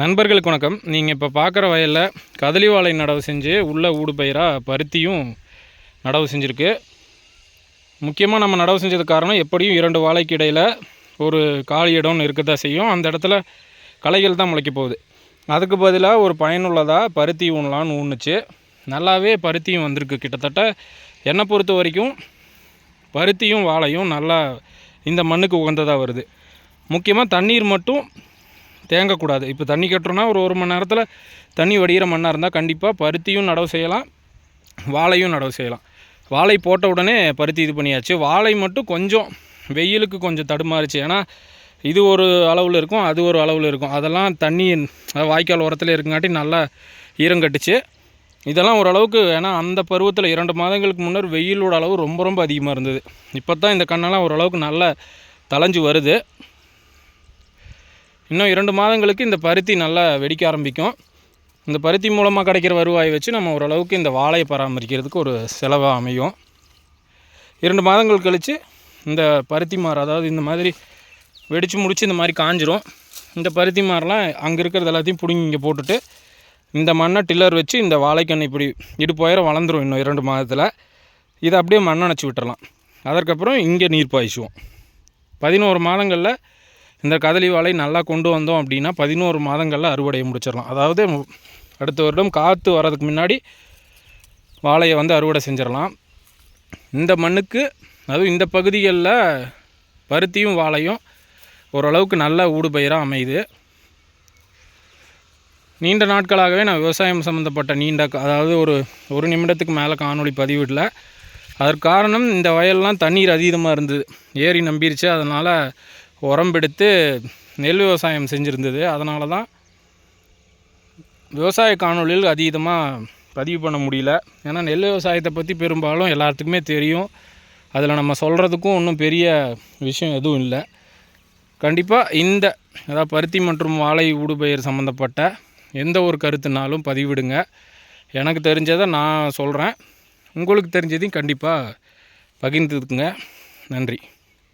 நண்பர்களுக்கு வணக்கம். நீங்கள் இப்போ பார்க்குற வயலில் கதலி வாழை நடவு செஞ்சு உள்ள ஊடு பயிராக பருத்தியும் நடவு செஞ்சுருக்கு. முக்கியமாக நம்ம நடவு செஞ்சது காரணம் எப்படியும் இரண்டு வாழைக்கு இடையில் ஒரு காலி இடம்னு இருக்க தான் செய்யும். அந்த இடத்துல களைகள் தான் முளைக்க போகுது. அதுக்கு பதிலாக ஒரு பயனுள்ளதாக பருத்தி ஊனலான்னு ஊன்னுச்சு நல்லாவே பருத்தியும் வந்திருக்கு. கிட்டத்தட்ட என்னை பொறுத்த வரைக்கும் பருத்தியும் வாழையும் நல்லா இந்த மண்ணுக்கு உகந்ததாக வருது. முக்கியமாக தண்ணீர் மட்டும் தேங்கக்கூடாது. இப்போ தண்ணி கட்டுறோன்னா ஒரு ஒரு மணி நேரத்தில் தண்ணி வடிகிற மண்ணாக இருந்தால் கண்டிப்பாக பருத்தியும் நடவு செய்யலாம் வாழையும் நடவு செய்யலாம். வாழை போட்ட உடனே பருத்தி இது பண்ணியாச்சு. வாழை மட்டும் கொஞ்சம் வெயிலுக்கு கொஞ்சம் தடுமாறுச்சு. ஏன்னா இது ஒரு அளவில் இருக்கும் அது ஒரு அளவில் இருக்கும். அதெல்லாம் தண்ணி அதாவது வாய்க்கால் ஓரத்தில் இருக்குங்காட்டி நல்லா ஈரம் கட்டுச்சு. இதெல்லாம் ஓரளவுக்கு ஏன்னா அந்த பருவத்தில் இரண்டு மாதங்களுக்கு முன்னர் வெயிலோட அளவு ரொம்ப ரொம்ப அதிகமாக இருந்தது. இப்போ தான் இந்த கண்ணெல்லாம் ஓரளவுக்கு நல்லா தளைஞ்சு வருது. இன்னும் இரண்டு மாதங்களுக்கு இந்த பருத்தி நல்லா வெடிக்க ஆரம்பிக்கும். இந்த பருத்தி மூலமாக கிடைக்கிற வருவாயை வச்சு நம்ம ஓரளவுக்கு இந்த வாழையை பராமரிக்கிறதுக்கு ஒரு செலவாக அமையும். இரண்டு மாதங்கள் கழித்து இந்த பருத்தி மாறு அதாவது இந்த மாதிரி வெடித்து முடித்து இந்த மாதிரி காஞ்சிரும். இந்த பருத்தி மாரெலாம் அங்கே இருக்கிறது எல்லாத்தையும் பிடுங்கி இங்கே போட்டுட்டு இந்த மண்ணை டில்லர் வச்சு இந்த வாழைக்கண்ணை இப்படி இடுப்பாயிரம் வளர்ந்துரும் இன்னும் இரண்டு மாதத்தில். இதை அப்படியே மண்ணை அணைச்சி விட்டுறலாம். அதற்கப்புறம் இங்கே நீர் பாய்ச்சுவோம். பதினோரு மாதங்களில் இந்த கதலி வாழை நல்லா கொண்டு வந்தோம் அப்படின்னா பதினோரு மாதங்களில் அறுவடையை முடிச்சிடலாம். அதாவது அடுத்த வருடம் காற்று வர்றதுக்கு முன்னாடி வாழையை வந்து அறுவடை செஞ்சிடலாம். இந்த மண்ணுக்கு அதுவும் இந்த பகுதிகளில் பருத்தியும் வாழையும் ஓரளவுக்கு நல்ல ஊடுபயிராக அமையுது. நீண்ட நாட்களாகவே நான் விவசாயம் சம்மந்தப்பட்ட நீண்ட அதாவது ஒரு ஒரு நிமிடத்துக்கு மேலே காணொளி பதிவிடல. அதற்கு காரணம் இந்த வயல்லாம் தண்ணீர் அதிகமாக இருந்தது. ஏரி நம்பிருச்சு அதனால் உரம்பெடுத்து நெல் விவசாயம் செஞ்சுருந்தது. அதனால தான் விவசாய காணொளியில் அதீதமாக பதிவு பண்ண முடியல. ஏன்னா நெல் விவசாயத்தை பற்றி பெரும்பாலும் எல்லாத்துக்குமே தெரியும். அதில் நம்ம சொல்கிறதுக்கும் ஒன்றும் பெரிய விஷயம் எதுவும் இல்லை. கண்டிப்பாக இந்த அதாவது பருத்தி மற்றும் வாழை ஊடுபயிர் சம்மந்தப்பட்ட எந்த ஒரு கருத்துனாலும் பதிவிடுங்க. எனக்கு தெரிஞ்சதை நான் சொல்கிறேன் உங்களுக்கு தெரிஞ்சதையும் கண்டிப்பாக பகிர்ந்துக்குங்க. நன்றி.